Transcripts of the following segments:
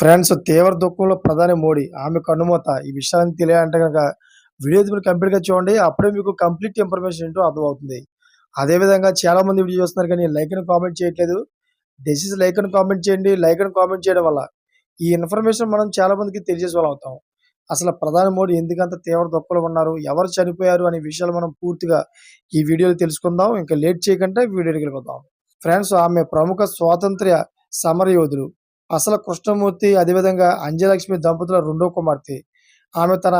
Friends తీవ్ర దుఃఖంలో ప్రధాని మోడీ ఆమె కన్నుమూత ఈ విషయాన్ని తెలియాలంటే కనుక వీడియో మీరు కంప్లీట్గా చూడండి. అప్పుడే మీకు కంప్లీట్ ఇన్ఫర్మేషన్ ఏంటో అర్థమవుతుంది. అదే విధంగా చాలా మంది వీడియో చూస్తున్నారు కానీ లైక్ అని కామెంట్ చేయట్లేదు. దయచేసి లైక్ అని కామెంట్ చేయండి. లైక్ అని కామెంట్ చేయడం వల్ల ఈ ఇన్ఫర్మేషన్ మనం చాలా మందికి తెలియజేసే వాళ్ళు అవుతాం. అసలు ప్రధాని మోడీ ఎందుకంత తీవ్ర దుఃఖంలో ఉన్నారు? ఎవరు చనిపోయారు? అనే విషయాలు మనం పూర్తిగా ఈ వీడియోలో తెలుసుకుందాం. ఇంకా లేట్ చేయకుండా వీడియోకి వెళ్ళిపోతాం ఫ్రెండ్స్ ఆమె ప్రముఖ స్వాతంత్ర్య సమర యోధులు అసలు కృష్ణమూర్తి అదేవిధంగా అంజలక్ష్మి దంపతుల రెండో కుమార్తె. ఆమె తన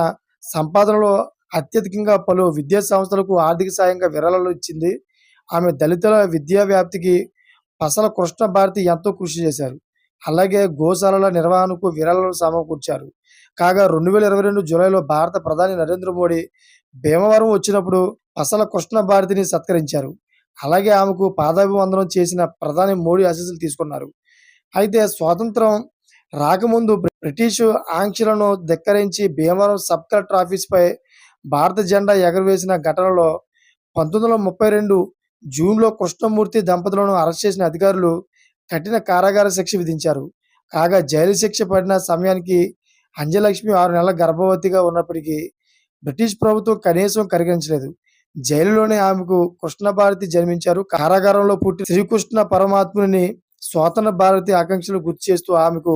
సంపాదనలో అత్యధికంగా పలు విద్యా సంస్థలకు ఆర్థిక సాయంగా విరాళాలు ఇచ్చింది. ఆమె దళితుల విద్యా వ్యాప్తికి పసల కృష్ణ భారతి ఎంతో కృషి చేశారు. అలాగే గోశాలల నిర్వహణకు విరాళాలు సమకూర్చారు. కాగా రెండు వేల ఇరవై రెండు జూలైలో భారత ప్రధాని నరేంద్ర మోడీ భీమవరం వచ్చినప్పుడు పసల కృష్ణ భారతిని సత్కరించారు. అలాగే ఆమెకు పాదాభివందనం చేసిన ప్రధాని మోడీ ఆశీస్సులు తీసుకున్నారు. అయితే స్వాతంత్రం రాకముందు బ్రిటిషు ఆంక్షలను ధిక్కరించి భీమవరం సబ్ కలెక్టర్ ఆఫీస్పై భారత జెండా ఎగరవేసిన ఘటనలో పంతొమ్మిది వందల ముప్పై రెండు జూన్లో కృష్ణమూర్తి దంపతులను అరెస్ట్ చేసిన అధికారులు కఠిన కారాగార శిక్ష విధించారు. కాగా జైలు శిక్ష పడిన సమయానికి అంజలక్ష్మి ఆరు నెలల గర్భవతిగా ఉన్నప్పటికీ బ్రిటిష్ ప్రభుత్వం కనీసం కరిగించలేదు. జైలులోనే ఆమెకు కృష్ణ భారతి జన్మించారు. కారాగారంలో పుట్టి శ్రీకృష్ణ పరమాత్ముని స్వాతంత్ర భారతి ఆకాంక్షలు గుర్తు చేస్తూ ఆమెకు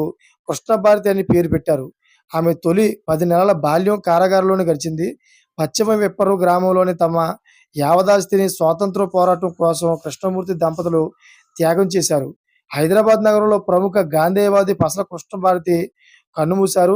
కృష్ణ భారతి అని పేరు పెట్టారు. ఆమె తొలి పది నెలల బాల్యం కారాగారంలోనే గడిచింది. పశ్చిమ విప్పరు గ్రామంలోని తమ యావదాస్తిని స్వాతంత్ర పోరాటం కోసం కృష్ణమూర్తి దంపతులు త్యాగం చేశారు. హైదరాబాద్ నగరంలో ప్రముఖ గాంధేయవాది పసల కృష్ణ భారతి కన్నుమూశారు.